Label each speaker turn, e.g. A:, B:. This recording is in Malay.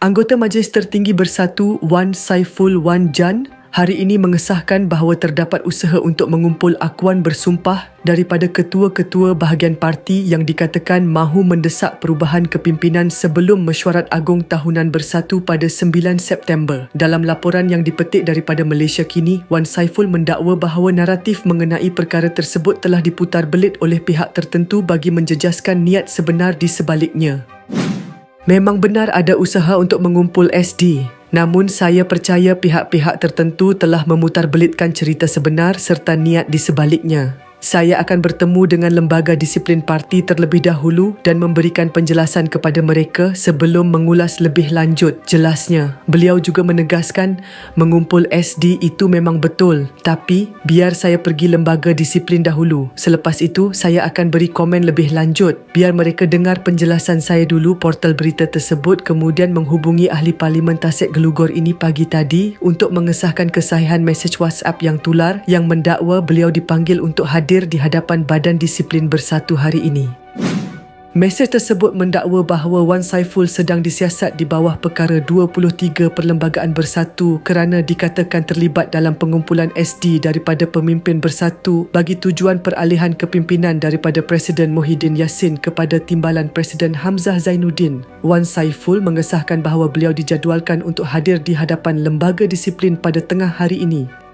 A: Anggota Majlis Tertinggi Bersatu Wan Saiful Wan Jan hari ini mengesahkan bahawa terdapat usaha untuk mengumpul akuan bersumpah daripada ketua-ketua bahagian parti yang dikatakan mahu mendesak perubahan kepimpinan sebelum mesyuarat agung tahunan bersatu pada 9 September. Dalam laporan yang dipetik daripada Malaysia kini, Wan Saiful mendakwa bahawa naratif mengenai perkara tersebut telah diputar belit oleh pihak tertentu bagi menjejaskan niat sebenar di sebaliknya. Memang benar ada usaha untuk mengumpul SD. Namun saya percaya pihak-pihak tertentu telah memutarbelitkan cerita sebenar serta niat di sebaliknya. Saya akan bertemu dengan lembaga disiplin parti terlebih dahulu dan memberikan penjelasan kepada mereka sebelum mengulas lebih lanjut, jelasnya. Beliau juga menegaskan mengumpul SD itu memang betul, tapi biar saya pergi lembaga disiplin dahulu. Selepas itu, saya akan beri komen lebih lanjut. Biar mereka dengar penjelasan saya dulu portal berita tersebut kemudian menghubungi ahli parlimen Tasik Gelugor ini pagi tadi untuk mengesahkan kesahihan mesej WhatsApp yang tular yang mendakwa beliau dipanggil untuk hadir hadir di hadapan Badan Disiplin Bersatu hari ini. Mesej tersebut mendakwa bahawa Wan Saiful sedang disiasat di bawah perkara 23 Perlembagaan Bersatu kerana dikatakan terlibat dalam pengumpulan SD daripada pemimpin bersatu bagi tujuan peralihan kepimpinan daripada Presiden Mohidin Yassin kepada Timbalan Presiden Hamzah Zainuddin. Wan Saiful mengesahkan bahawa beliau dijadualkan untuk hadir di hadapan lembaga disiplin pada tengah hari ini.